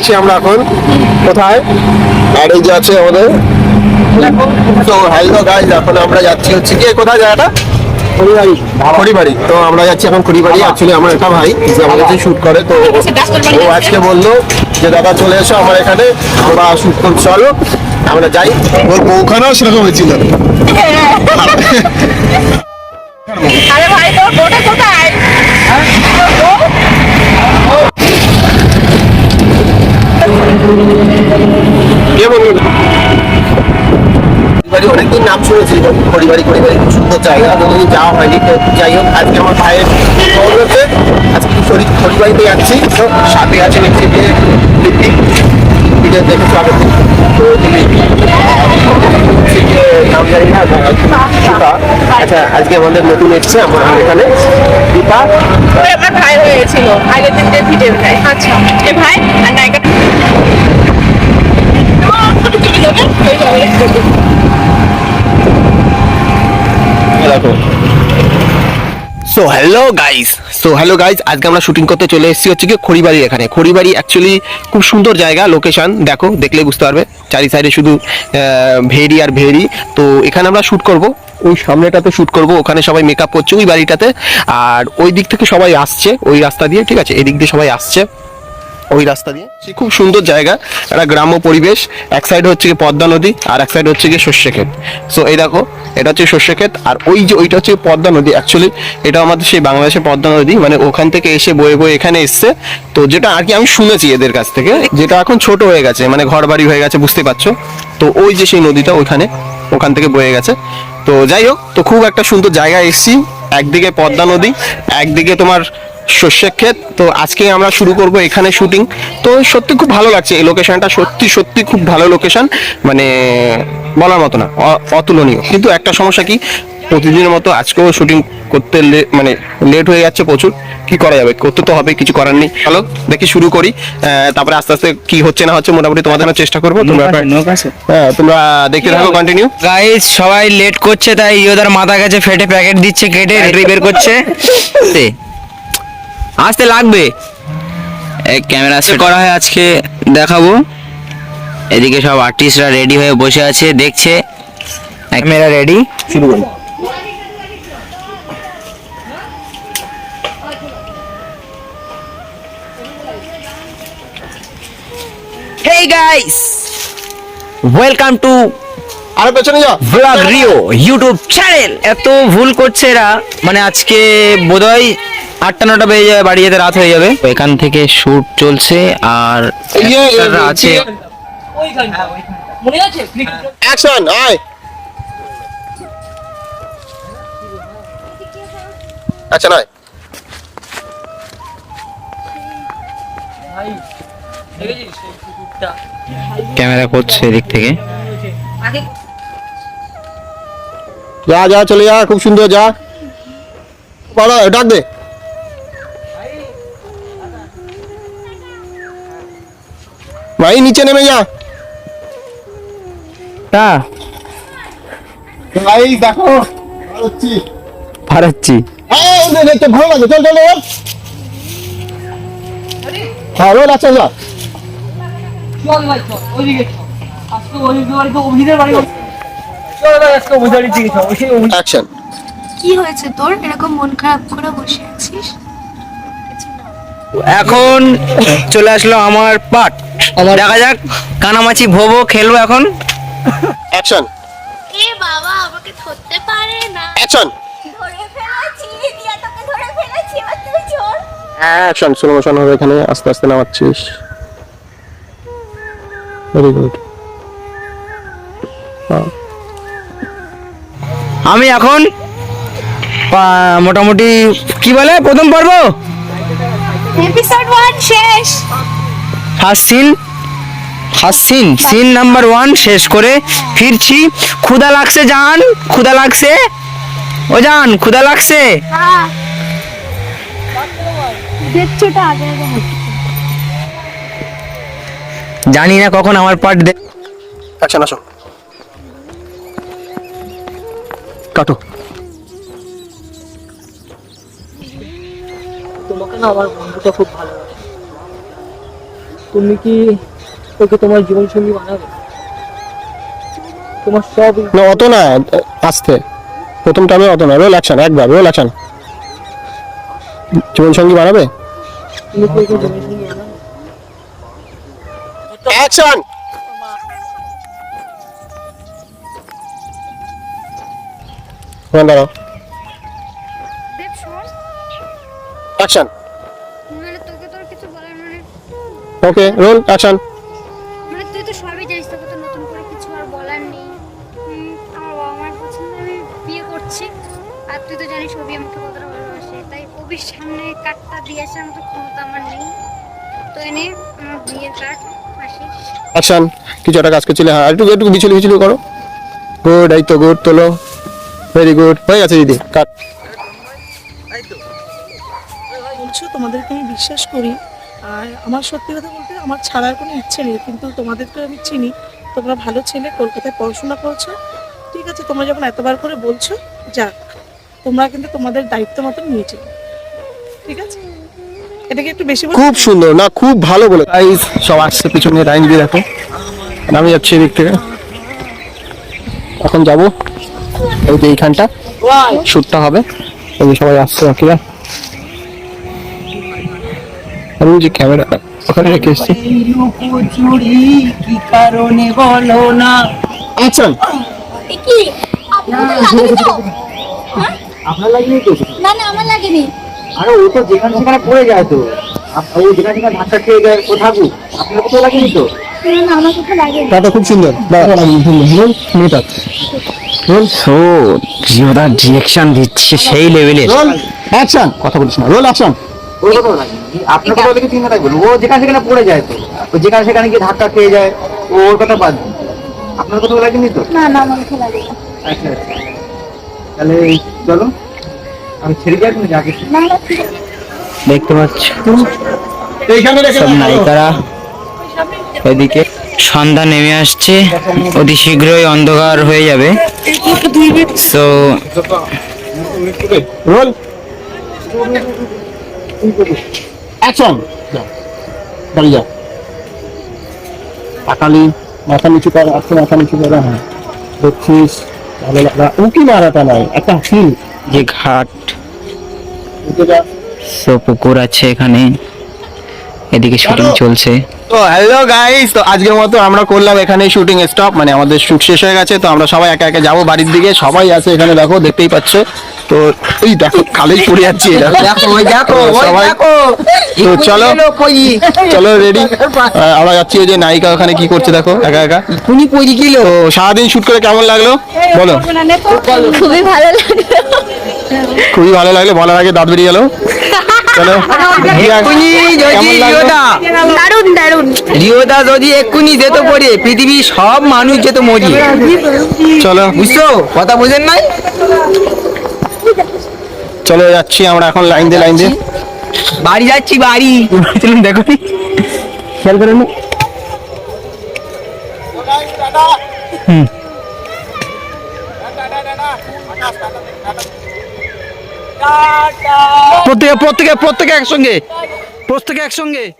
যাচ্ছি আমরা এখন। কোথায়? আর এই যে আছে আমাদের। তো হ্যালো গাইজ এখন আমরা যাচ্ছি হচ্ছে কি কোথায় জায়গাটা? খড়িবাড়ি। খড়িবাড়ি। তো আমরা যাচ্ছি এখন খড়িবাড়ি। অ্যাকচুয়ালি আমার একটা ভাই যে আমার কাছে শুট করে তো ও আজকে বলল যে দাদা চলে এসো আমার এখানে। আমরা শুট করতে চলো আমরা যাই। ওর বউখানেও সেরকম হয়েছিল। আরে ভাই তোর বোটা কোথায়? অনেকদিন নাম শুনেছি খড়িবাড়ি খড়িবাড়ি খুব সুন্দর জায়গা। কোনোদিন যাওয়া হয়নি। তো যাই হোক আজকে আমার ভাইয়ের খবর হচ্ছে আজকে খড়ি খড়িবাড়িতে যাচ্ছি। তো সাথে আছে হচ্ছে যে ভিডিও দেখে স্বাগত। তো আচ্ছা আজকে আমাদের নতুন এসছে আমার এখানে। দীপা। ভাই হয়েছিল আগের দিন ভিডিও ভাই আচ্ছা। এ ভাই আর নায়িকা দেখো so hello guys so hello guys আজকে আমরা শুটিং করতে চলে এসেছি হচ্ছে কি খড়িবাড়ি এখানে। খড়িবাড়ি অ্যাকচুয়ালি খুব সুন্দর জায়গা লোকেশান দেখো, দেখলে বুঝতে পারবে। চারি সাইডে শুধু ভেরি আর ভেরি তো, এখানে আমরা শ্যুট করব। ওই সামনেটাতে শ্যুট করব, ওখানে সবাই মেকআপ করছে, ওই বাড়িটাতে। আর ওই দিক থেকে সবাই আসছে, ওই রাস্তা দিয়ে, ঠিক আছে? এদিক দিয়ে সবাই আসছে। ওই রাস্তা দিয়ে। সে খুব সুন্দর জায়গা, একটা গ্রাম্য পরিবেশ। এক সাইড হচ্ছে গিয়ে পদ্মা নদী, আর এক সাইড হচ্ছে গিয়ে শস্য ক্ষেত। সো এই দেখো, এটা হচ্ছে শস্য ক্ষেত, আর ওই যে ওইটা হচ্ছে পদ্মা নদী। অ্যাকচুয়ালি এটা আমাদের সেই বাংলাদেশের পদ্মা নদী মানে ওখান থেকে এসে বয়ে বয়ে এখানে এসছে। তো যেটা আর কি আমি শুনেছি এদের কাছ থেকে, যেটা এখন ছোট হয়ে গেছে মানে ঘর বাড়ি হয়ে গেছে, বুঝতে পারছ? তো ওই যে সেই নদীটা ওইখানে ওখান থেকে বয়ে গেছে। তো যাই হোক, তো খুব একটা সুন্দর জায়গায় এসেছি। একদিকে পদ্মা নদী, একদিকে তোমার শস্যের ক্ষেত। তো আজকে আমরা শুরু করব এখানে শুটিং তো সত্যি খুব ভালো লাগছে এই লোকেশনটা সত্যি সত্যি খুব ভালো লোকেশন মানে বলার মতো না অতুলনীয়। কিন্তু একটা সমস্যা কি প্রতিদিনের মতো আজকেও শুটিং করতে মানে লেট হয়ে যাচ্ছে প্রচুর। কি করা যাবে? করতে তো হবে কিছু করার নেই। চলো দেখি শুরু করি। আহ, তারপরে আস্তে আস্তে কি হচ্ছে না হচ্ছে মোটামুটি তোমাদের জন্য চেষ্টা করব। তোমরা হ্যাঁ তোমরা দেখতে থাকো কন্টিনিউ গাইস সবাই লেট করছে তাই ইয়োদার মাথা গেছে ফেটে প্যাকেট দিচ্ছে কেটে বের করছে। আসতে লাগবে। এই ক্যামেরা সেট করা হয় আজকে দেখাবো। এদিকে সব আর্টিস্টরা রেডি হয়ে বসে আছে দেখছে। ক্যামেরা রেডি শুরু করি। হেই গাইস ওয়েলকাম টু আরে পেছনে যা ব্লগ রিও ইউটিউব চ্যানেল এত ভুল করছে এরা। মানে আজকে বোধহয় আটটা নটা বেজে যাবে বাড়ি যেতে রাত হয়ে যাবে। এখান থেকে শুট চলছে আর আছে। অ্যাকশন আয়। আচ্ছা নয় ক্যামেরা করছে এদিক থেকে। যা যা চলে যা খুব সুন্দর যা। বড় ডাক দে। ভাই নিচে নেমে যা। তা। ভাই দেখো। হচ্ছি পারাচ্ছি হ্যাঁ ভালো লাগে। চল চল চল। হ্যাঁ রোল আচ্ছা যা। চল ভাই চল ওইদিকে চল। আজকে ওইদিকে বাড়ি তো অভিদের বাড়ি চল ভাই আজকে অভিদের দিকে চল। অ্যাকশন কি হয়েছে তোর? এরকম মন খারাপ করে বসে আছিস? এখন চলে আসলো আমার পাট দেখা যাক কানামাছি ভোবো খেলব এখন। অ্যাকশন এ বাবা আমাকে ধরতে পারে না। অ্যাকশন ধরে ফেলেছি দিয়া তোকে ধরে ফেলেছি এবার তুই চল অ্যাকশন স্লো মোশন হবে এখানে আস্তে আস্তে নামাচ্ছিস। ভেরি গুড আমি এখন মোটামুটি কি বলে প্রথম পর্ব? এপিসোড 1 শেষ। First scene first scene number one শেষ করে ফিরছি। ক্ষুদা লাগছে জান? ক্ষুদা লাগছে? ও জান ক্ষুদা লাগছে? হ্যাঁ। জানি না কখন আমার পার্ট দে অ্যাকশন আসো। কাটো। না আমার বন্ধুটা খুব ভালো লাগে। তুমি কি ওকে তোমার জীবনসঙ্গী বানাবে? তোমার সব না অত না আসতে। প্রথম টাইমে অত না রোল অ্যাকশন একবার রোল অ্যাকশন। জীবন সঙ্গী বানাবে? তুমি কি ওকে জীবনসঙ্গী বানাবে? অ্যাকশন! দাঁড়াও। অ্যাকশন মানে তোকে তোর কিছু বলার মানে ওকে রোল অ্যাকশন মানে তুই তো সবই জানিস তোকে তো নতুন করে কিছু আর বলার নেই। আমার বাবা মার পছন্দ আমি বিয়ে করছি। আর তুই তো জানিস অভি আমাকে কতটা ভালোবাসে। তাই অভির সামনে কার্ডটা দিয়ে আসার মতো ক্ষমতা আমার নেই। তো এনে আমার বিয়ের কার্ড আসিস। অ্যাকশন কিছু একটা কাজ করছিলে? হ্যাঁ একটু একটু করো। গুড এই তো গুড তোলো। ভেরি গুড হয়ে গেছে দিদি কাট। তোমাদেরকে আমি বিশ্বাস করি। আর আমার সত্যি কথা বলতে আমার ছাড়ার কোনো ইচ্ছে নেই কিন্তু তোমাদেরকে আমি চিনি। তোমরা ভালো ছেলে কলকাতায় পড়াশোনা করছ। ঠিক আছে তোমরা যখন এতবার করে বলছো যাক তোমরা কিন্তু তোমাদের দায়িত্ব মতন নিয়েছো ঠিক আছে? এটাকে একটু বেশি খুব সুন্দর না খুব ভালো বলে। গাইস সব আসছে পিছনে লাইন দিয়ে দেখো। আর আমি যাচ্ছি এদিক থেকে। এখন যাব। এই যে এইখানটা। শুটটা হবে। এই সবাই আসছে বাকিরা। আমি যে ক্যামেরা ওখানে রেখে এসেছি। চুরি কি কারণে বলো না অ্যাকশন কি আপনার লাগেনি তো আপনার লাগেনি তো? না না আমার লাগেনি। আরে ও তো যেখানে সেখানে পড়ে যায় তো। ও যেখানে সেখানে ধাক্কা খেয়ে যায় ও থাকুক। আপনার কোথাও লাগেনি তো? না না আমার কথা লাগেনি দাদা খুব সুন্দর। মেয়েটা। সো জিওদা ডিরেকশন দিচ্ছে সেই লেভেলের অ্যাকশন কথা বলিস না। রোল অ্যাকশন আপনার লেগে চিন্তা থাকবে? ও যেখানে সেখানে পড়ে যায় তো। ও যেখানে সেখানে গিয়ে ধাক্কা খেয়ে যায় ও ওর কথা বাদ দিন। আপনার কোথাও লাগেনি তো? না না আমার কথা আচ্ছা আচ্ছা। তাহলে চলো। আমি ছেড়ে যাই তুমি যাকে না না ঠিক আছে। দেখতে পাচ্ছ? এইখানে রেখে সব নায়িকারা এদিকে। সন্ধ্যা নেমে আসছে। অতি শীঘ্রই অন্ধকার হয়ে যাবে। So role. অ্যাকশন দাঁড়িয়ে যা তাকালি মাথা নিচু কর আজকে মাথা নিচু করে হ্যাঁ। দেখছিস? ভালো লাগা উঁকি মারাটা নাই একটা ফিল যে ঘাট সো পুকুর আছে এখানে। এদিকে শুটিং চলছে। তো হ্যালো গাইস তো আজকের মতো আমরা করলাম এখানে শুটিং স্টপ মানে আমাদের শুট শেষ হয়ে গেছে তো আমরা সবাই একা একা যাব বাড়ির দিকে সবাই আছে এখানে দেখো দেখতেই পাচ্ছ। তো এই দেখো কালেই পড়ে যাচ্ছে সবাই তো চলো চলো রেডি আমরা যাচ্ছি ওই যে নায়িকা ওখানে কি করছে দেখো একা একা। কুনি পজি কিলো তো সারাদিন শুট করে কেমন লাগল? বলো। খুবই ভালো লাগল। খুবই ভালো লাগল বলার আগে দাঁত বেরিয়ে গেল। চলো। দারুণ দারুণ রিওদা যদি এক্ষুনি যেত পড়ে পৃথিবীর সব মানুষ যেত মরি চলো বুঝছ? কথা বুঝেন নাই? চলো যাচ্ছি আমরা এখন লাইন দিয়ে লাইন দিয়ে বাড়ি যাচ্ছি বাড়ি। দেখো খেয়াল করে না? প্রত্যেকে প্রত্যেকে প্রত্যেকে একসঙ্গে। প্রত্যেকে একসঙ্গে।